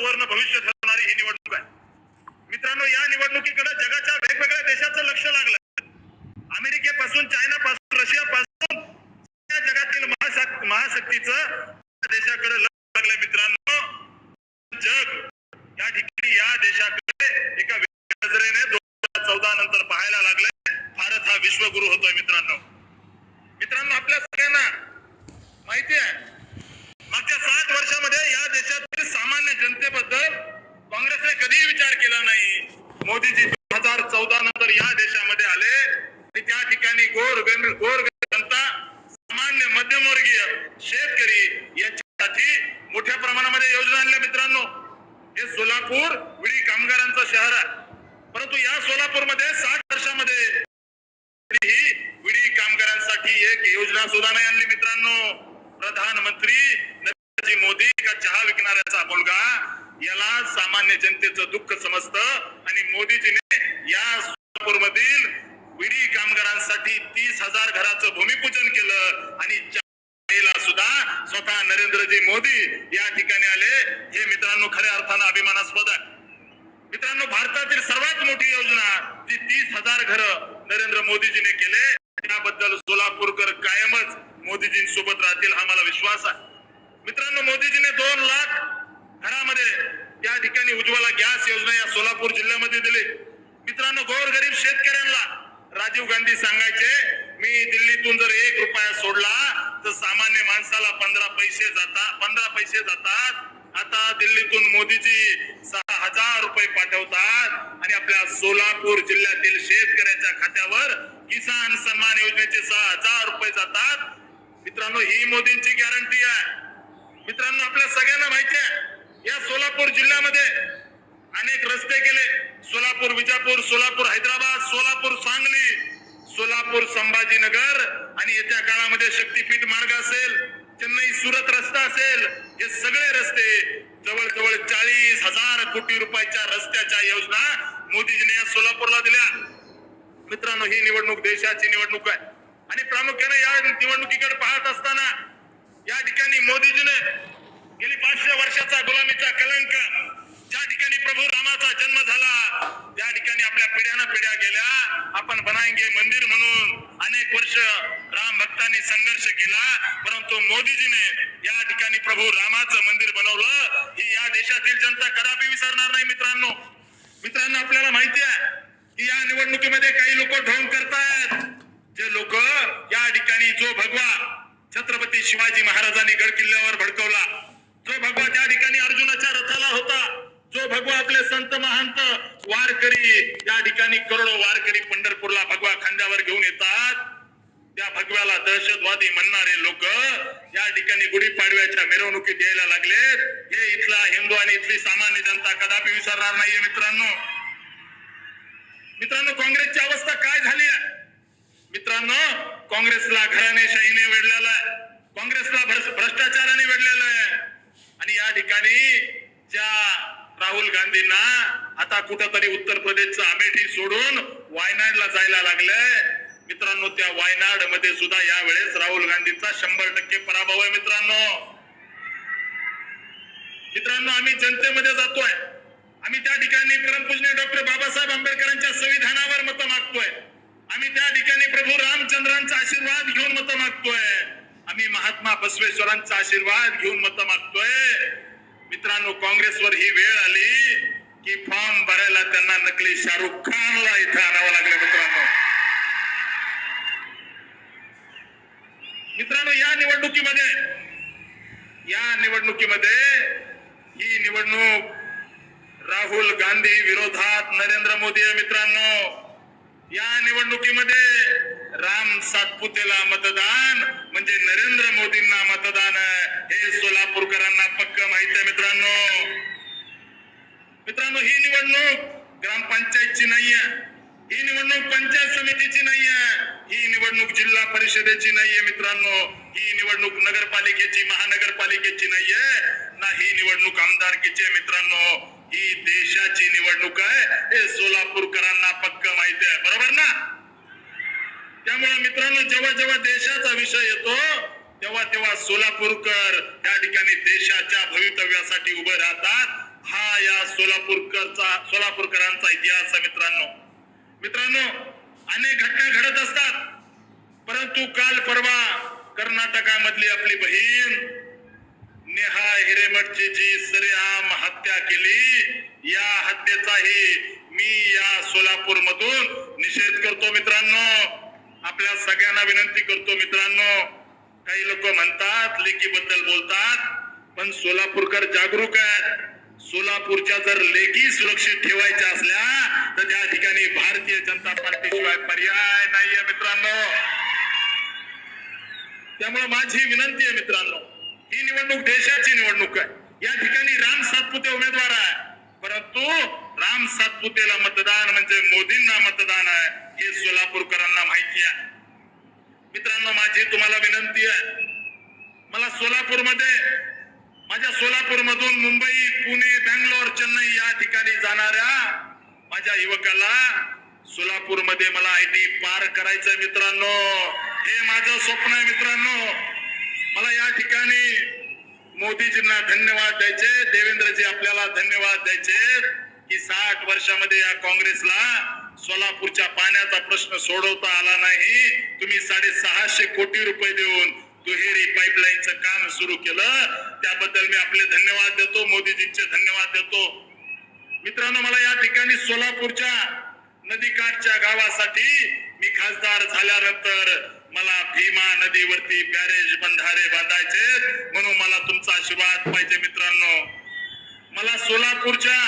सुवर्ण भविष्य ठरवणारी ही निवडणूक आहे. मित्रांनो या निवडणुकीकडे जगाच्या वेगवेगळ्या देशाचं लक्ष लागलं अमेरिकेपासून चायनापासून रशियापासून या जगातील महाशक् महाशक्तीचं देशाकडे लक्ष लागलं मित्रांनो. जग या ठिकाणी या देशाकडे एका वेगळ्या नजरेने दोन हजार चौदा नंतर पाहायला लागले भारत हा विश्वगुरु होतोय मित्रांनो. मित्रांनो आपल्या सगळ्यांना माहिती आहे मागच्या सात वर्षामध्ये या देशातील सामान्य जनतेबद्दल काँग्रेसने कधीही विचार केला नाही. मोदीजी दोन हजार चौदा नंतर या देशामध्ये आले. आणि त्या ठिकाणी गोर गोर जनता सामान्य मध्यमवर्गीय शेतकरी यांच्यासाठी मोठ्या प्रमाणामध्ये योजना आणल्या मित्रांनो. हे सोलापूर विडी कामगारांचं शहर आहे. परंतु या सोलापूरमध्ये साठ वर्षामध्ये ही विडी कामगारांसाठी एक योजना सुद्धा नाही आणली मित्रांनो. प्रधानमंत्री मोदी का चहा विकणाऱ्याचा मुलगा याला सामान्य जनतेचं दुःख समजतं. आणि मोदीजीने या सोलापूर मधील विडी कामगारांसाठी तीस हजार घराचं भूमिपूजन केलं. आणि सुद्धा स्वतः नरेंद्रजी मोदी या ठिकाणी आले. हे मित्रांनो खऱ्या अर्थानं अभिमानास्पद आहे. मित्रांनो भारतातील सर्वात मोठी योजना जी तीस हजार घर नरेंद्र मोदीजीने केले त्याबद्दल सोलापूरकर कायमच मोदीजींसोबत राहतील हा मला विश्वास आहे. मित्रांनो मोदीजीने दोन लाख घरामध्ये या ठिकाणी उज्ज्वला गॅस योजना या सोलापूर जिल्ह्यामध्ये दिली. मित्रांनो गोरगरीब शेतकऱ्यांना राजीव गांधी सांगायचे मी दिल्लीतून जर एक रुपया सोडला तर सामान्य माणसाला पंधरा पैसे जातात पंधरा पैसे जातात. आता दिल्लीतून मोदीजी सहा हजार रुपये पाठवतात आणि आपल्या सोलापूर जिल्ह्यातील शेतकऱ्याच्या खात्यावर किसान सन्मान योजनेचे सहा हजार रुपये जातात. मित्रांनो ही मोदींची गॅरंटी आहे. मित्रांनो आपल्या सगळ्यांना माहिती आहे या सोलापूर जिल्ह्यामध्ये अनेक रस्ते केले. सोलापूर विजापूर सोलापूर हैदराबाद सोलापूर सांगली सोलापूर संभाजीनगर आणि येत्या काळामध्ये शक्तीपीठ मार्ग असेल चेन्नई सुरत रस्ता असेल हे सगळे रस्ते जवळजवळ चाळीस हजार कोटी रुपयाच्या रस्त्याच्या योजना मोदीजीने या सोलापूरला दिल्या. मित्रांनो ही निवडणूक देशाची निवडणूक आहे. आणि प्रामुख्याने या निवडणुकीकडे पाहत असताना या ठिकाणी मोदीजीने पाचशे वर्षाचा गुलामीचा कलंक ज्या ठिकाणी प्रभू रामाचा जन्म झाला त्या ठिकाणी आपल्या पिढ्यानं पिढ्या गेल्या. आपण बनायंगे मंदिर म्हणून अनेक वर्ष राम भक्तांनी संघर्ष केला. परंतु मोदीजीने या ठिकाणी प्रभू रामाचं मंदिर बनवलं. ही या देशातील जनता कदापि विसरणार नाही मित्रांनो. मित्रांनो आपल्याला माहिती आहे की या निवडणुकीमध्ये काही लोक ढोंग करतायत. जे लोक या ठिकाणी जो भगवा छत्रपती शिवाजी महाराजांनी गड किल्ल्यावर भडकवला. जो भगवा त्या ठिकाणी अर्जुनाच्या रथाला होता जो भगवा आपले संत महंत वारकरी या ठिकाणी करोडो वारकरी पंढरपूरला भगवा खांद्यावर घेऊन येतात. त्या भगव्याला दहशतवादी म्हणणारे लोक या ठिकाणी गुढीपाडव्याच्या मिरवणुकीत यायला लागलेत. हे इथला हिंदू आणि इथली सामान्य जनता कदापि विसरणार नाहीये मित्रांनो. मित्रांनो काँग्रेसची अवस्था काय झाली आहे? मित्रांनो काँग्रेसला घराणेशाहीने वेढलेला आहे. काँग्रेसला भ्रष्टाचाराने वेढलेलं आहे. आणि या ठिकाणी ज्या राहुल गांधींना आता कुठंतरी उत्तर प्रदेशचं अमेठी सोडून वायनाडला जायला लागलंय. मित्रांनो त्या वायनाडमध्ये सुद्धा यावेळेस राहुल गांधीचा शंभर टक्के पराभव आहे मित्रांनो. मित्रांनो आम्ही जनतेमध्ये जातोय. आम्ही त्या ठिकाणी परमपूजनीय डॉक्टर बाबासाहेब आंबेडकरांच्या संविधानावर मतं मागतोय. आम्ही त्या ठिकाणी प्रभू रामचंद्रांचा आशीर्वाद घेऊन मतं मागतोय. आम्ही महात्मा बसवेश्वरांचा आशीर्वाद घेऊन मत मागतोय. मित्रांनो काँग्रेसवर ही वेळ आली की फॉर्म भरायला त्यांना नकली शाहरुख खानला इथं आणावं लागलं मित्रांनो. मित्रांनो या निवडणुकीमध्ये या निवडणुकीमध्ये ही निवडणूक राहुल गांधी विरोधात नरेंद्र मोदी आहे मित्रांनो. या निवडणुकीमध्ये राम सातपुतेला मतदान म्हणजे नरेंद्र मोदींना मतदान हे सोलापूरकरांना पक्क माहीत आहे मित्रांनो. मित्रांनो ही निवडणूक ग्रामपंचायतची नाहीये. ही निवडणूक पंचायत समितीची नाहीये. ही निवडणूक जिल्हा परिषदेची नाहीये मित्रांनो. ही निवडणूक नगरपालिकेची महानगरपालिकेची नाहीये. ना ही निवडणूक आमदारकीची आहे मित्रांनो. ही देशाची निवडणूक आहे. हे सोलापूरकरांना पक्क माहिती आहे. बरोबर ना? त्यामुळे मित्रांनो जेव्हा जेव्हा देशाचा विषय येतो तेव्हा तेव्हा सोलापूरकर या ठिकाणी देशाच्या भवितव्यासाठी उभे राहतात. हा या सोलापूरकरचा सोलापूरकरांचा इतिहास आहे मित्रांनो. मित्रांनो अनेक घटना घडत असतात. परंतु काल परवा कर्नाटकामधली आपली बहीण नेहा हिरेमठची जी सरेआम हत्या केली या हत्येचाही मी या सोलापूर मधून निषेध करतो मित्रांनो. आपल्या सगळ्यांना विनंती करतो मित्रांनो. काही लोक म्हणतात लेकीबद्दल बोलतात पण सोलापूरकर जागरूक आहेत. सोलापूरच्या जर लेखी सुरक्षित ठेवायच्या असल्या तर त्या ठिकाणी भारतीय जनता पार्टीशिवाय पर्याय नाहीये मित्रांनो. त्यामुळे माझी विनंती आहे मित्रांनो ही निवडणूक देशाची निवडणूक आहे. या ठिकाणी राम सातपुते उमेदवार आहे परंतु राम सातपुतेला मतदान म्हणजे मोदींना मतदान आहे. हे सोलापूरकरांना माहिती आहे. मित्रांनो माझी तुम्हाला विनंती आहे. मला सोलापूरमध्ये माझ्या सोलापूरमधून मुंबई पुणे बँगलोर चेन्नई या ठिकाणी जाणाऱ्या माझ्या युवकाला सोलापूरमध्ये मला आय टी पार करायचंय मित्रांनो. हे माझं स्वप्न आहे मित्रांनो. मला या ठिकाणी मोदीजींना धन्यवाद द्यायचे देवेंद्रजी आपल्याला धन्यवाद द्यायचे की साठ वर्षामध्ये या काँग्रेसला सोलापूरच्या पाण्याचा प्रश्न सोडवता आला नाही. तुम्ही साडेसहाशे कोटी रुपये देऊन दुहेरी पाईपलाईनचं काम सुरू केलं. त्याबद्दल मी आपले धन्यवाद देतो. मोदीजींचे धन्यवाद देतो. मित्रांनो मला या ठिकाणी सोलापूरच्या नदीकाठच्या गावासाठी मी खासदार झाल्यानंतर मला भीमा नदीवरती बॅरेज बंधारे बांधायचे म्हणून मला तुमचा आशीर्वाद पाहिजे मित्रांनो. मला सोलापूरच्या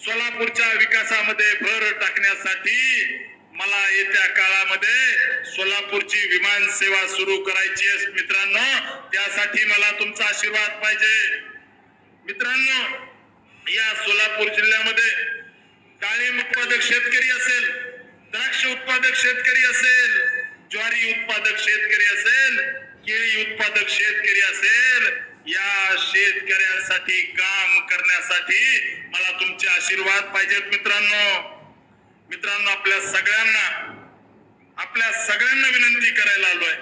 सोलापूरच्या विकासामध्ये भर टाकण्यासाठी मला येत्या काळामध्ये सोलापूरची विमान सेवा सुरू करायची आहे. मित्रांनो त्यासाठी मला तुमचा आशीर्वाद पाहिजे. मित्रांनो या सोलापूर जिल्ह्यामध्ये डाळिंब उत्पादक शेतकरी असेल द्राक्ष उत्पादक शेतकरी असेल ज्वारी उत्पादक शेतकरी असेल केळी उत्पादक शेतकरी असेल या शेतकऱ्यांसाठी काम करण्यासाठी मला तुमचे आशीर्वाद पाहिजेत मित्रांनो. मित्रांनो आपल्या सगळ्यांना आपल्या सगळ्यांना विनंती करायला आलोय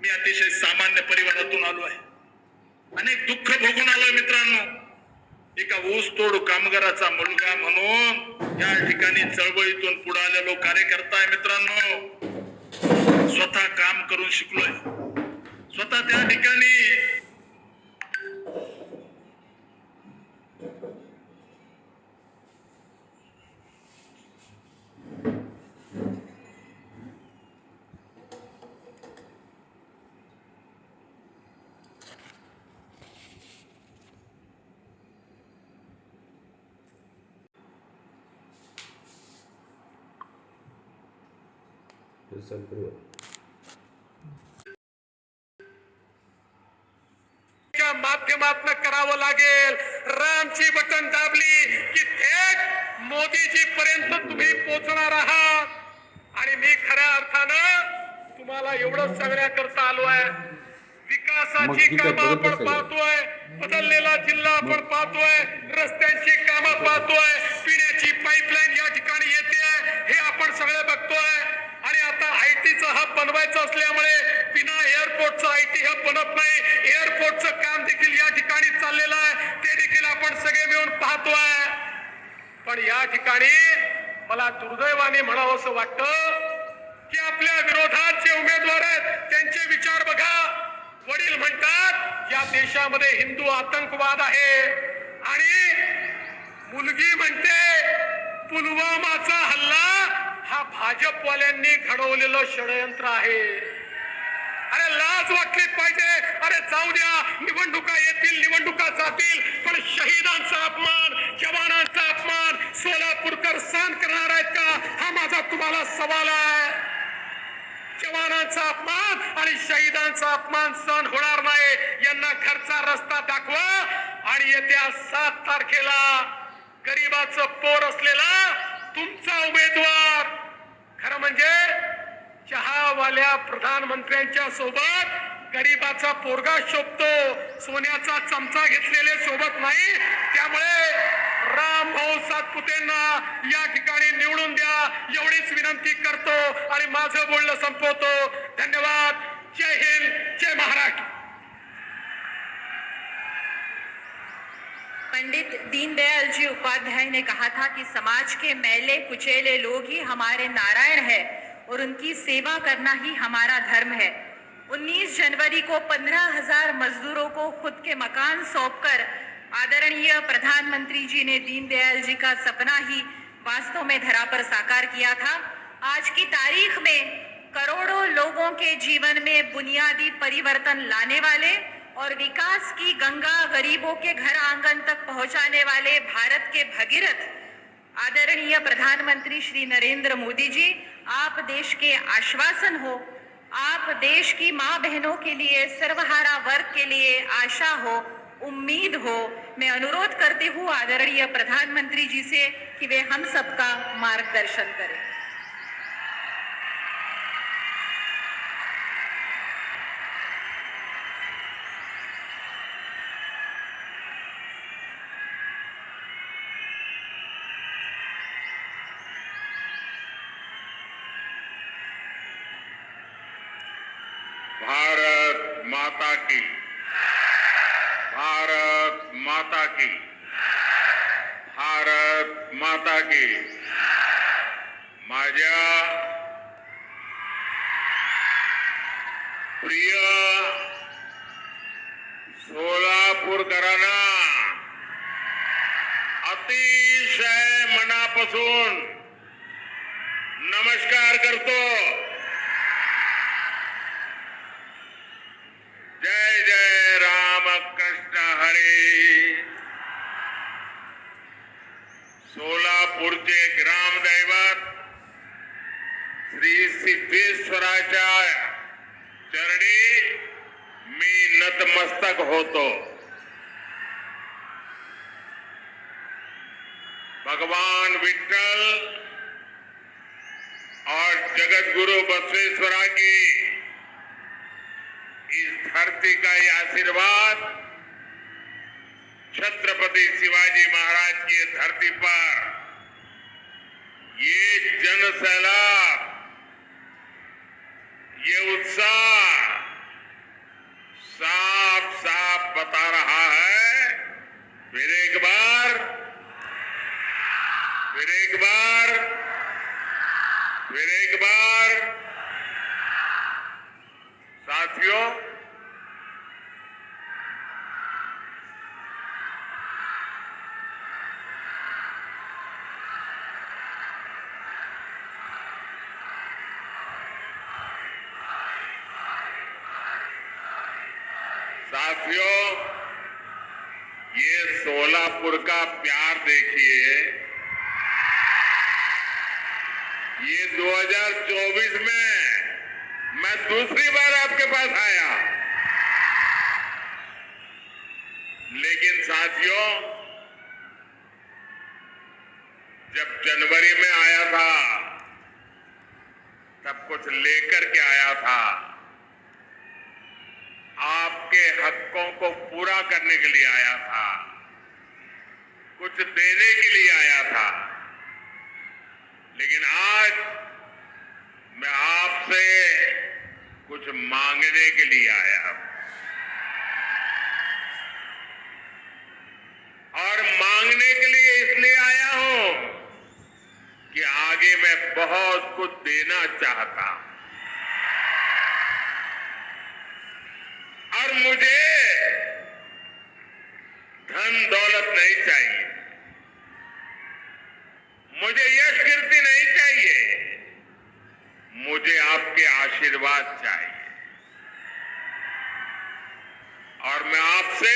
मी अतिशय सामान्य परिवारातून आलो आहे. अनेक दुःख भोगून आलोय मित्रांनो. एका ऊसतोड कामगाराचा मुलगा म्हणून या ठिकाणी चळवळीतून पुढे आलेलो कार्यकर्ता आहे मित्रांनो. स्वतः काम करून शिकलोय. स्वतः त्या ठिकाणी च्या माध्यमातून करावं लागेल. रामची बटन दाबली की थेट मोदीजी पर्यंत तुम्ही पोहोचणार आहात. आणि मी खऱ्या अर्थानं तुम्हाला एवढं सांगण्याकरता आलो आहे. विकासाची कामं आपण. पाहतोय. बदललेला जिल्हा आपण पाहतोय. रस्त्यांची कामं पाहतोय. पिण्याची पाईपलाईन या ठिकाणी येते. हे आपण सगळे आता आयटीचं हब बनवायचा असल्यामुळे बिना एअरपोर्टचं आयटी हब बनत नाही. एअरपोर्टचं काम देखील या ठिकाणी चाललेलं आहे. ते देखील आपण सगळे मिळून पाहतोय. पण या ठिकाणी मला दुर्दैवाने म्हणावं असं वाटतं की आपल्या विरोधात जे उमेदवार आहेत. त्यांचे विचार बघा. वडील म्हणतात या देशामध्ये हिंदू आतंकवाद आहे. आणि मुलगी म्हणते पुलवामाचा हल्ला हा भाजपवाल्यांनी घडवलेलं षडयंत्र आहे. अरे लाज वाटली पाहिजे. अरे जाऊ द्या निवडणुका येतील निवडणुका जातील पण शहीदांचा अपमान जवानांचा अपमान सोलापूरकर सहन करणार आहेत का? हा माझा तुम्हाला सवाल आहे. जवानांचा अपमान आणि शहीदांचा अपमान सहन होणार नाही. यांना घरचा रस्ता दाखवा आणि येत्या सात तारखेला गरीबाचं पोर असलेला तुमचा उमेदवार खरं म्हणजे चहावाल्या प्रधानमंत्र्यांच्या सोबत गरीबाचा पोरगा शोभतो सोन्याचा चमचा घेतलेले सोबत नाही. त्यामुळे राम भाऊ सातपुतेंना या ठिकाणी निवडून द्या. एवढीच विनंती करतो आणि माझं बोलणं संपवतो. धन्यवाद. जय हिंद. जय महाराष्ट्र. पंडित दीनदयाल जी उपाध्याय ने कहा था कि समाज के मैले कुचेले लोग ही हमारे नारायण है और उनकी सेवा करना ही हमारा धर्म है। 19 जनवरी को पंद्रह हज़ार मजदूरों को खुद के मकान सौंपकर आदरणीय प्रधानमंत्री जी ने दीनदयाल जी का सपना ही वास्तव में धरा पर साकार किया था। आज की तारीख में करोड़ों लोगों के जीवन में बुनियादी परिवर्तन लाने वाले और विकास की गंगा गरीबों के घर आँगन तक पहुँचाने वाले भारत के भगीरथ, आदरणीय प्रधानमंत्री श्री नरेंद्र मोदी जी, आप देश के आश्वासन हो। आप देश की माँ बहनों के लिए, सर्वहारा वर्ग के लिए आशा हो, उम्मीद हो। मैं अनुरोध करती हूँ आदरणीय प्रधानमंत्री जी से कि वे हम सबका मार्गदर्शन करें भारत माता की भारत माता की। भारत माता की। माझ्या प्रिय सोलापूरकरांना अतिशय मनापासून नमस्कार करतो. जय जय श्री सिद्धेश्वराच्या चरणी मी नतमस्तक होतो भगवान विठ्ठल और जगत गुरु बसवेश्वरा की इस धरती का ये आशीर्वाद छत्रपति शिवाजी महाराज की धरती पर ये जन सैलाब ये उत्साह साफ साफ बता रहा है सोलापुर का प्यार देखिए। ये 2024 में मैं दूसरी बार आपके पास आया। लेकिन साथियों, जब जनवरी में आया था, तब कुछ लेकर के आया था। आपके हकों को पूरा करने के लिए आया था। कुछ देने के लिए आया था। लेकिन आज मैं आपसे कुछ मांगने के लिए आया हूँ। और मांगने के लिए इसलिए आया हूँ कि आगे मैं बहुत कुछ देना चाहता हूँ और मुझे धन दौलत नहीं चाहिए मुझे यश कीर्ति नहीं चाहिए मुझे आपके आशीर्वाद चाहिए और मैं आपसे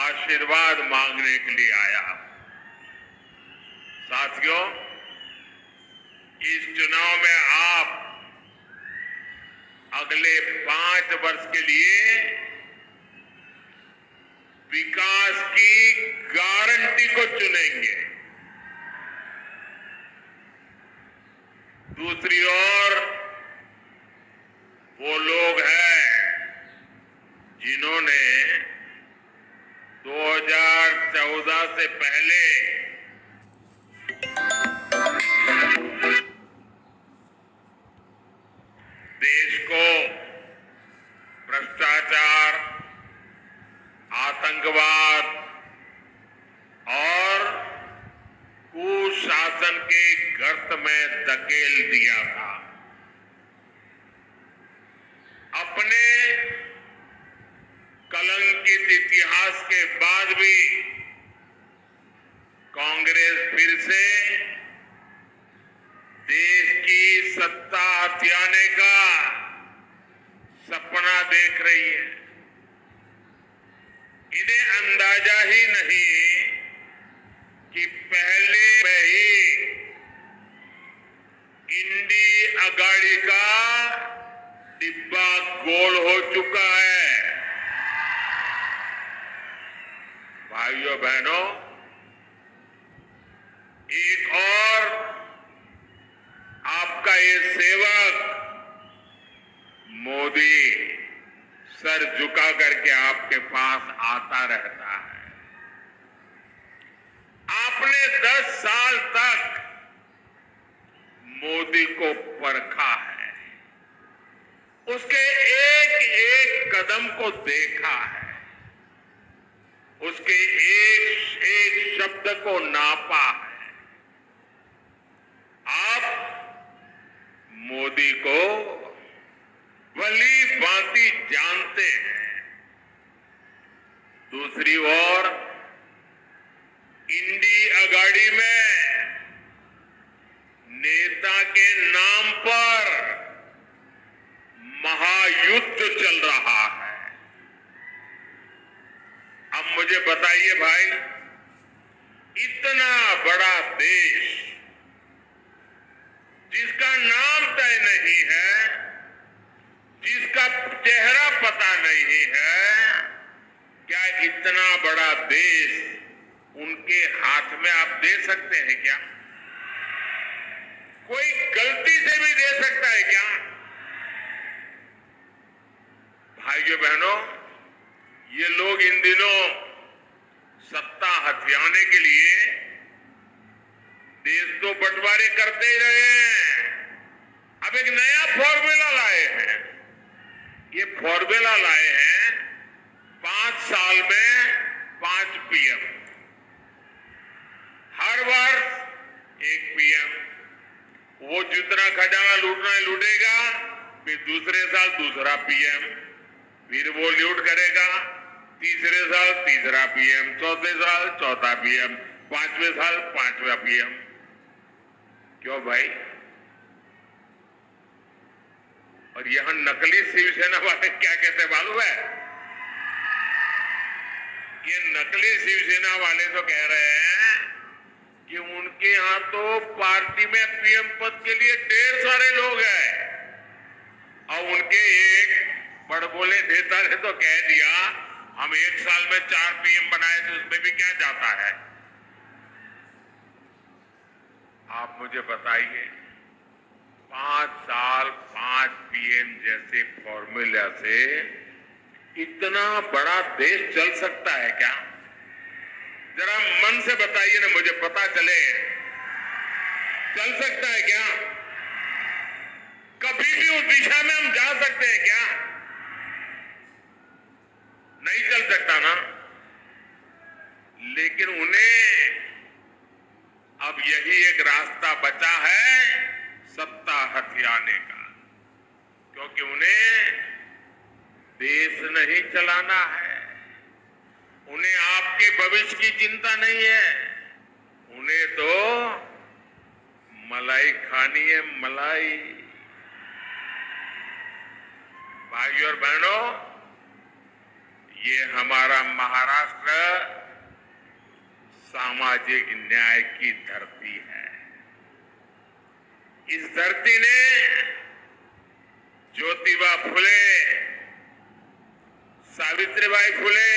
आशीर्वाद मांगने के लिए आया हूँ साथियों इस चुनाव में आप अगले पाँच वर्ष के लिए विकास की गारंटी को चुनेंगे। दूसरी ओर आतंकवाद और कुशासन के गर्त में धकेल दिया था। अगाड़ी का डिब्बा गोल हो चुका है। भाइयों बहनों एक और आपका ये सेवक मोदी सर झुका करके आपके पास आता रहता है। आपने 10 साल तक मोदी को परखा है। उसके एक एक कदम को देखा है। उसके एक एक शब्द को नापा है आप मोदी को भली भांति जानते हैं दूसरी ओर इंडी अगाड़ी में नेता के नाम पर महायुद्ध चल रहा है अब मुझे बताइए भाई इतना बड़ा देश जिसका नाम तय नहीं है, जिसका चेहरा पता नहीं है, क्या इतना बड़ा देश उनके हाथ में आप दे सकते हैं क्या? कोई गलती से भी दे सकता है क्या? भाइयों बहनों, ये लोग इन दिनों सत्ता हथियाने के लिए देश तो बंटवारे करते ही रहे हैं। अब एक नया फॉर्मूला लाए हैं। ये फॉर्मूला लाए हैं पाँच साल में पाँच पीएम हर वर्ष एक पीएम वो जितना खजाना लूटना है लूटेगा, फिर दूसरे साल दूसरा पीएम फिर वो लूट करेगा, तीसरे साल तीसरा पीएम चौथे साल चौथा पीएम पाँचवें साल पांचवा पीएम क्यों भाई? और यहाँ नकली शिवसेना वाले क्या कहते मालूम है? ये नकली शिवसेना वाले तो कह रहे हैं कि उनके यहाँ तो पार्टी में पीएम पद के लिए ढेर सारे लोग हैं। और उनके एक बड़बोले नेता ने तो कह दिया, हम एक साल में चार पीएम बनाए तो उसमें भी क्या जाता है? आप मुझे बताइए। पाँच साल, पाँच पीएम जैसे फॉर्मूला से इतना बड़ा देश चल सकता है क्या? जरा मन से बताइए ना, मुझे पता चले। चल सकता है क्या? कभी भी उस दिशा में हम जा सकते हैं क्या? नहीं चल सकता ना। लेकिन उन्हें अब यही एक रास्ता बचा है। सत्ता हथियाने का। क्योंकि उन्हें देश नहीं चलाना है। उन्हें आपके भविष्य की चिंता नहीं है। उन्हें तो मलाई खानी है, मलाई। भाइयों और बहनों, ये हमारा महाराष्ट्र सामाजिक न्याय की धरती है। इस धरती ने ज्योतिबा फुले सावित्रीबाई फुले